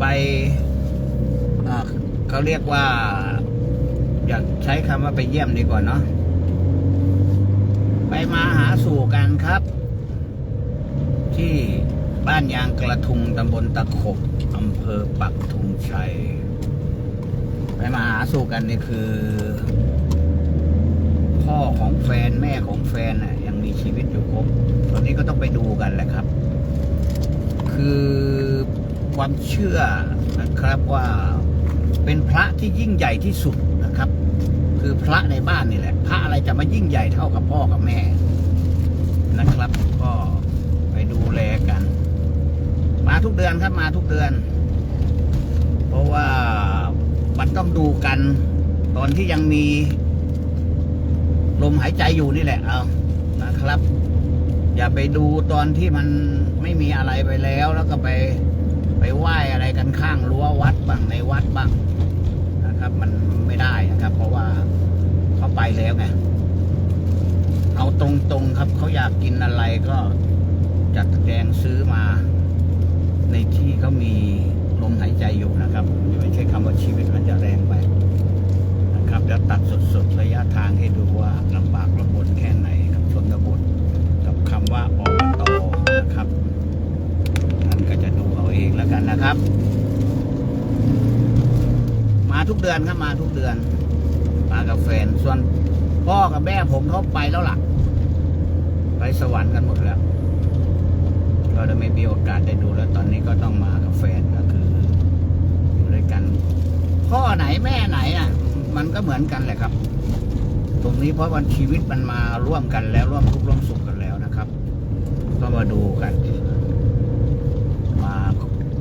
ไปเขาเรียกว่า อยากใช้คำว่าไปเยี่ยมดีกว่าเนาะไปมาหาสู่กันครับ ที่บ้านยางกระทุงตำบลตะขบอำเภอปักธงชัย ไปมาหาสู่กันนี่คือ พ่อของแฟนแม่ของแฟนน่ะ ยังมีชีวิตอยู่ครบตอนนี้ก็ต้องไปดูกันแหละครับ คือ ความเชื่อนะครับว่าเป็นพระที่ยิ่งใหญ่ที่สุดนะครับ คือพระในบ้านนี่แหละ พระอะไรจะมายิ่งใหญ่เท่ากับพ่อกับแม่นะครับ ก็ไปดูแลกัน มาทุกเดือนครับมาทุกเดือน เพราะว่ามันต้องดูกัน ตอนที่ยังมี ลมหายใจอยู่นี่แหละเอานะครับ อย่าไปดูตอนที่มันไม่มีอะไรไปแล้วแล้วก็ไป ไปไหว้อะไรกันข้างรั้ววัดบ้างในวัดบ้างนะครับ มันไม่ได้นะครับ เพราะว่าเขาไปแล้วไงเอาตรงๆครับเขาอยากกินอะไรก็จัดแจงซื้อมา ในที่เขามีลมหายใจอยู่นะครับไม่ใช่คำว่าชีวิตมันจะแรงไปนะครับแล้วตัดสดๆระยะทางให้ดูว่าลำบากลำบนแค่ไหนกับชนบทกับคำว่าอบตนะครับท่านก็จะดูเอาเอง แล้วกันนะครับ มาทุกเดือนครับมาทุกเดือน มากับแฟนส่วนพ่อกับแม่ผมเขาไปแล้วล่ะ ไปสวรรค์กันหมดแล้ว ก็เลยไม่มีโอกาสได้ดูแล้ว ตอนนี้ก็ต้องมากับแฟนก็คืออยู่ด้วยกัน พ่อไหนแม่ไหนอะ มันก็เหมือนกันแหละครับ ตรงนี้เพราะวันชีวิตมันมาร่วมกันแล้วร่วมทุกข์ร่วมสุขกันแล้วนะครับ ก็มาดูกันมา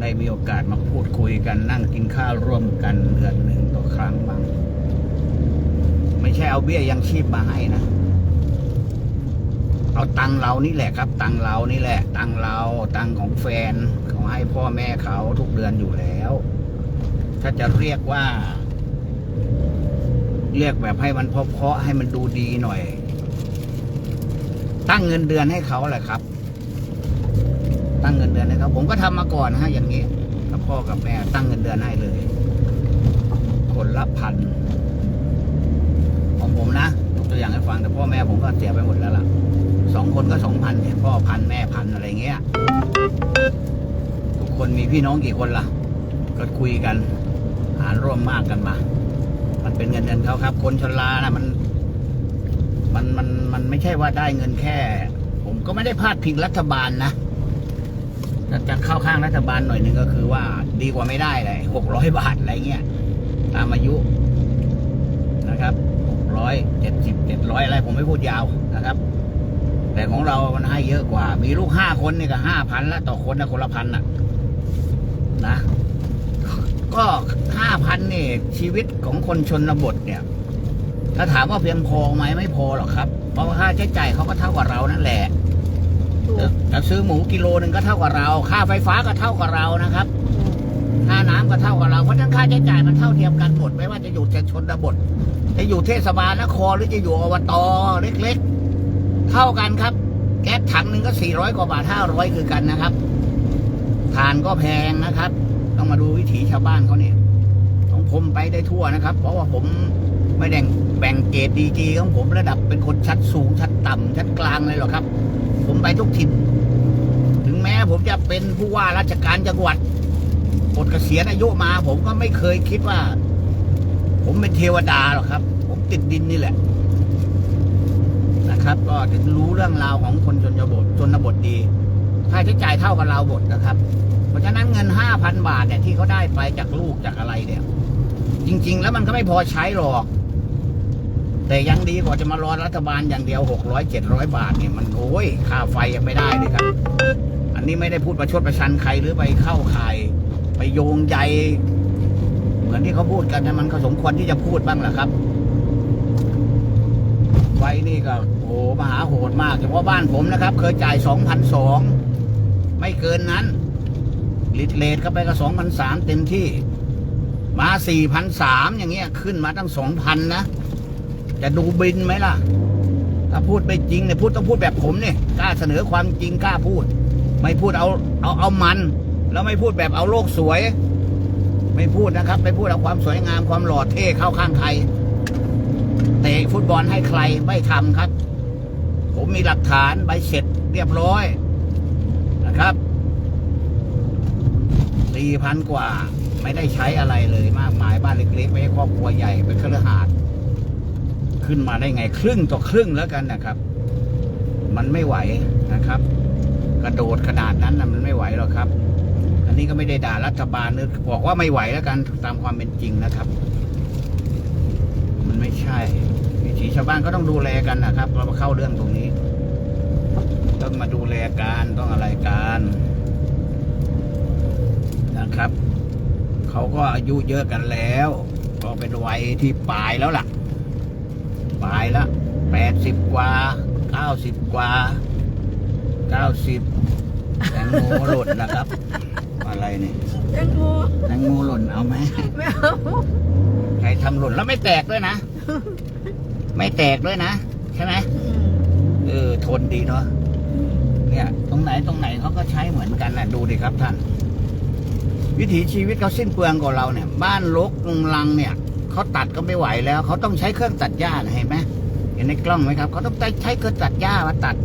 ได้มีโอกาสมาพูดคุยกันนั่งกินข้าวร่วมกันเดือนหนึ่งต่อครั้งบ้างไม่ใช่เอาเบี้ยยังชีพมาให้นะ เอาตังเรานี่แหละครับ ตังเรานี่แหละ ตังเรา ตังของแฟนเขาให้พ่อแม่เขาทุกเดือนอยู่แล้ว ถ้าจะเรียกว่า เรียกแบบให้มันเพาะๆให้มันดูดีหน่อย ตั้งเงินเดือนให้เขาแหละครับ ตั้งเงินเดือนให้เขาผมก็ทำมาก่อนนะฮะอย่างนี้กับพ่อกับแม่ตั้งเงินเดือนให้เลย คนละพันของผมนะยกตัวอย่างให้ฟังแต่พ่อแม่ผมก็เสียไปหมดแล้วล่ะสองคนก็สองพันเนี่ยพ่อพันแม่พันอะไรเงี้ย ทุกคนมีพี่น้องกี่คนล่ะ ก็คุยกัน หารร่วมมากกันมา มันเป็นเงินเดือนเขาครับ คนชรานะมัน มันมันมันไม่ใช่ว่าได้เงินแค่ ผมก็ไม่ได้พาดพิงรัฐบาลนะ จะเข้าข้างรัฐบาลหน่อยหนึ่งก็คือว่าดีกว่าไม่ได้เลยหกร้อยบาทอะไรเงี้ยตามอายุนะครับหกร้อยเจ็ดสิบเจ็ดร้อยอะไรผมไม่พูดยาวนะครับ แต่ของเรามันให้เยอะกว่า มีลูกห้าคนนี่ก็ห้าพันละต่อคนนะคนละพันนะนะ ก็ห้าพันนี่ชีวิตของคนชนบทเนี่ย ถ้าถามว่าเพียงพอไหมไม่พอหรอกครับ เพราะว่าค่าใช้จ่ายเขาก็เท่ากับเรานั่นแหละ จะจะซื้อหมูกิโลหนึ่งก็เท่ากับเรา ค่าไฟฟ้าก็เท่ากับเรานะครับ ค่าน้ำก็เท่ากับเรา เพราะฉะนั้นค่าใช้จ่ายมันเท่าเทียมกันหมด ไม่ว่าจะอยู่ชนบท จะอยู่เทศบาลนครหรือจะอยู่อบตเล็กๆ เท่ากันครับ แก๊สถังหนึ่งก็สี่ร้อยกว่าบาทห้าร้อยคือกันนะครับทานก็แพงนะครับ ต้องมาดูวิถีชาวบ้านเขาเนี่ยของผมไปได้ทั่วนะครับ เพราะว่าผม ไม่แบ่งแบ่งเกรดดีกีของผมระดับเป็นคนชั้นสูงชั้นต่ำชั้นกลางเลยหรอกครับ ผมไปทุกถิ่นถึงแม้ผมจะเป็นผู้ว่าราชการจังหวัดปลดเกษียณอายุมา ผมก็ไม่เคยคิดว่า ผมเป็นเทวดาหรอกครับ ผมติดดินนี่แหละ นะครับ ก็จะรู้เรื่องราวของคนชนบทชนบทดีค่าใช้จ่ายเท่ากับเราหมดนะครับ เพราะฉะนั้นเงินห้าพันบาทเนี่ยที่เขาได้ไปจากลูกจากอะไรเนี่ย จริง ๆ แล้วมันก็ไม่พอใช้หรอก แต่ยังดีกว่าจะมารอรัฐบาลอย่างเดียวหกร้อยเจ็ดร้อยบาทเนี่ยมันโอ้ยค่าไฟยังไม่ได้เลยครับ อันนี้ไม่ได้พูดประชดประชันใครหรือไปเข้าข่าย ไปโยงใยเหมือนที่เขาพูดกันนะมันก็สมควรที่จะพูดบ้างแหละครับไฟนี่ก็โอ้มหาโหดมากเฉพาะบ้านผมนะครับ เคยจ่ายสองพันสองไม่เกินนั้นลิตรเลทเข้าไปก็สองพันสามเต็มที่ มาสี่พันสามอย่างเงี้ยขึ้นมาตั้งสองพันนะ จะดูบินไหมล่ะ ถ้าพูดไม่จริงเนี่ยพูดต้องพูดแบบผมเนี่ยกล้าเสนอความจริงกล้าพูด ไม่พูดเอาเอาเอามัน แล้วไม่พูดแบบเอาโลกสวย ไม่พูดนะครับ ไม่พูดเอาความสวยงามความหล่อเท่เข้าข้างใครเตะฟุตบอลให้ใครไม่ทำครับ ผมมีหลักฐานใบเสร็จเรียบร้อยนะครับสี่พันกว่าไม่ได้ใช้อะไรเลยมากมายบ้านเล็กๆไม่ใช่ครอบครัวใหญ่เป็นคฤหาสน์ ขึ้นมาได้ไงครึ่งต่อครึ่งแล้วกันนะครับ มันไม่ไหวนะครับ กระโดดขนาดนั้นนะมันไม่ไหวหรอกครับ อันนี้ก็ไม่ได้ด่ารัฐบาลนึกบอกว่าไม่ไหวแล้วกันตามความเป็นจริงนะครับ มันไม่ใช่วิถีชาวบ้านก็ต้องดูแลกันนะครับ เรามาเข้าเรื่องตรงนี้ ต้องมาดูแลกันต้องอะไรกันนะครับ เขาก็อายุเยอะกันแล้ว ก็เป็นวัยที่ปลายแล้วล่ะ ปลายละแปดสิบกว่าเก้าสิบกว่าเก้าสิบแตงโมหล่นนะครับ อะไรเนี่ยยังโมแตงโมหล่นเอาไหมไม่เอาใครทำหล่นแล้วไม่แตกด้วยนะ ไม่แตกด้วยนะ ใช่ไหมเออทนดีเนาะเนี่ย ตรงไหนตรงไหนเขาก็ใช้เหมือนกันนะดูดิครับท่าน วิถีชีวิตเขาสิ้นเปลืองกว่าเราเนี่ย บ้านรกลุงลังเนี่ย เขาตัดก็ไม่ไหวแล้ว เขาต้องใช้เครื่องตัดหญ้าเห็นไหมเห็นในกล้องไหมครับเขาต้องใช้เครื่องตัดหญ้ามาตัด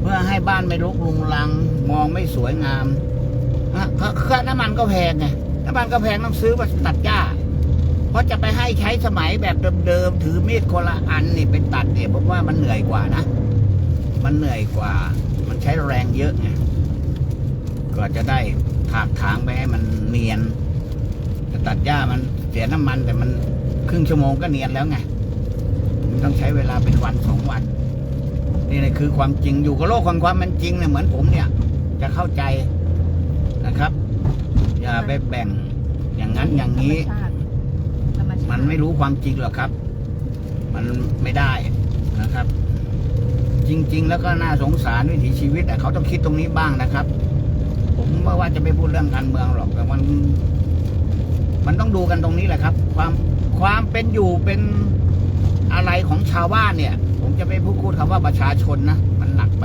เพื่อให้บ้านไม่รกลุงลัง มองไม่สวยงามนะค่าน้ำมันก็แพงไงน้ำมันก็แพงต้องซื้อมาตัดหญ้าเพราะจะไปให้ใช้สมัยแบบเดิมๆถือมีดคนละอันนี่เป็นตัดเนี่ยผมว่ามันเหนื่อยกว่านะมันเหนื่อยกว่า มันใช้แรงเยอะไงก็จะได้ถากถางไปให้มันเนียนตัดหญ้ามันเสียน้ำมันแต่มัน ครึ่งชั่วโมงก็เนียนแล้วไงมันต้องใช้เวลาเป็นวันสองวันนี่แหละคือความจริงอยู่กับโลกของความเป็นจริงเนี่ยเหมือนผมเนี่ย จะเข้าใจนะครับ อย่าไปแบ่งอย่างนั้นอย่างนี้ มันไม่รู้ความจริงหรอกครับ มันไม่ได้นะครับ จริง ๆ แล้วก็น่าสงสารวิถีชีวิตแต่เขาต้องคิดตรงนี้บ้างนะครับ ผมไม่ว่าจะไปพูดเรื่องการเมืองหรอกแต่มัน มันต้องดูกันตรงนี้แหละครับ ความ ความเป็นอยู่เป็นอะไรของชาวบ้านเนี่ย ผมจะไม่พูดพูดคำว่าประชาชนนะมันหนักไป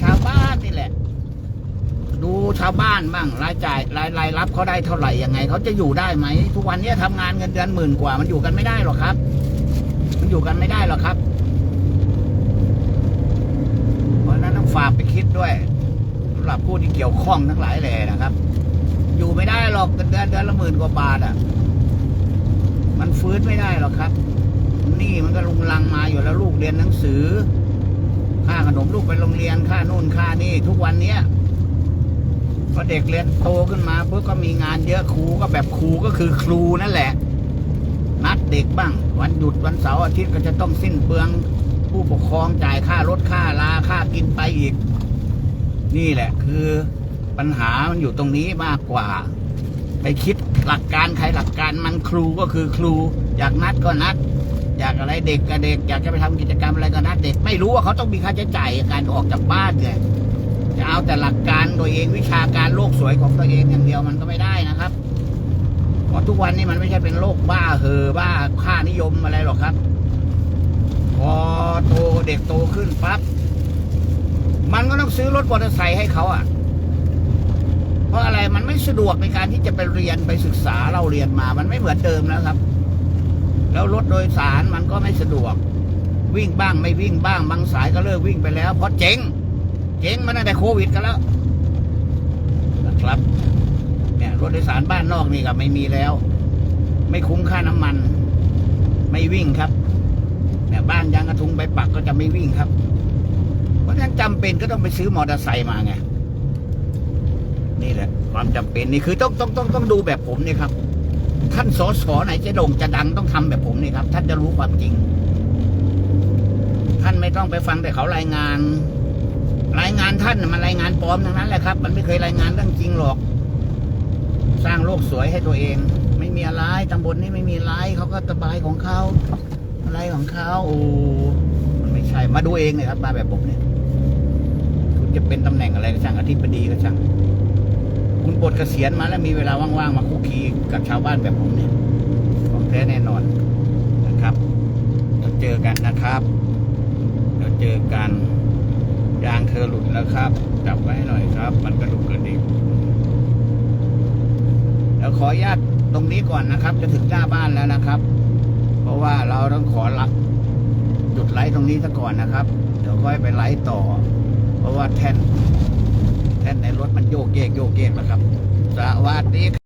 ชาวบ้านนี่แหละ ดูชาวบ้านบ้างรายจ่ายรายรายรับเขาได้เท่าไหร่ยังไงเขาจะอยู่ได้ไหมทุกวันนี้ทำงานเงินเดือนหมื่นกว่า มันอยู่กันไม่ได้หรอกครับ มันอยู่กันไม่ได้หรอกครับเพราะนั้นต้องฝากไปคิดด้วยสำหรับผู้ที่เกี่ยวข้องทั้งหลายแหล่นะครับ อยู่ไม่ได้หรอกเงินเดือนเดือนละหมื่นกว่าบาทอะ มันฟื้นไม่ได้หรอกครับ นี่มันก็ลุงลังมาอยู่แล้วลูกเรียนหนังสือ ค่าขนมลูกไปโรงเรียนค่านู่นค่านี่ทุกวันเนี้ยพอเด็กเรียนโตขึ้นมาปุ๊บก็มีงานเยอะครูก็แบบครูก็คือครูนั่นแหละ นัดเด็กบ้าง วันหยุดวันเสาร์อาทิตย์ก็จะต้องสิ้นเปลืองผู้ปกครองจ่ายค่ารถค่าลาค่ากินไปอีก นี่แหละคือปัญหามันอยู่ตรงนี้มากกว่า ไปคิดหลักการใครหลักการมันครูก็คือครู อยากนัดก็นัด อยากอะไรเด็กกับเด็ก อยากจะไปทำกิจกรรมอะไรก็นัดเด็ก ไม่รู้ว่าเขาต้องมีค่าใช้จ่ายในการออกจากบ้านไงจะเอาแต่หลักการตัวเองวิชาการโลกสวยของตัวเองอย่างเดียวมันก็ไม่ได้นะครับเพราะทุกวันนี้มันไม่ใช่เป็นโรคบ้าเหอบ้าค่านิยมอะไรหรอกครับ พอโตเด็กโตขึ้นปั๊บมันก็ต้องซื้อรถมอเตอร์ไซค์ให้เขาอะ ราะอะไรมันไม่สะดวกในการที่จะไปเรียนไปศึกษาเราเรียนมา มันไม่เหมือนเดิมแล้วครับ แล้วรถโดยสารมันก็ไม่สะดวก วิ่งบ้างไม่วิ่งบ้างบางสายก็เลิกวิ่งไปแล้ว เพราะเจ๊งเจ๊งมาตั้งแต่โควิดกันแล้วนะครับเนี่ยรถโดยสารบ้านนอกนี่ก็ไม่มีแล้ว ไม่คุ้มค่าน้ำมัน ไม่วิ่งครับเนี่ยบ้านยางกระทุงใบปักก็จะไม่วิ่งครับ เพราะฉะนั้นจำเป็นก็ต้องไปซื้อมอเตอร์ไซค์มาไง นี่แหละ ความจำเป็นนี่คือต้องต้องต้องต้องดูแบบผมนี่ครับ ท่านสอสอไหนจะโด่งจะดังต้องทำแบบผมนี่ครับ ท่านจะรู้ความจริง ท่านไม่ต้องไปฟังแต่เขารายงาน รายงานท่านมันรายงานปลอมทั้งนั้นแหละครับ มันไม่เคยรายงานเรื่องจริงหรอก สร้างโลกสวยให้ตัวเอง ไม่มีอะไรตำบลนี้ไม่มีอะไรเขาก็สบายของเขาอะไรของเขาโอ้มันไม่ใช่มาดูเองเลยครับ มาแบบผมเนี่ยคุณจะเป็นตำแหน่งอะไรก็ช่างอธิบดีก็ช่าง คุณปลดเกษียณมาแล้วมีเวลาว่างๆมาคุกคีกับชาวบ้านแบบผมเนี่ยของแท้แน่นอนนะครับเราเจอกันนะครับเราเจอกันยางเธอหลุดแล้วครับจับไว้หน่อยครับ มันกระดุกกระดิกเราขออนุญาตตรงนี้ก่อนนะครับ จะถึงหน้าบ้านแล้วนะครับ เพราะว่าเราต้องขอรับจุดไลท์ตรงนี้ซะก่อนนะครับ เดี๋ยวค่อยไปไลท์ต่อ เพราะว่าแท่น แท่นในรถมันโยกเยกโยกเยกนะครับ สวัสดี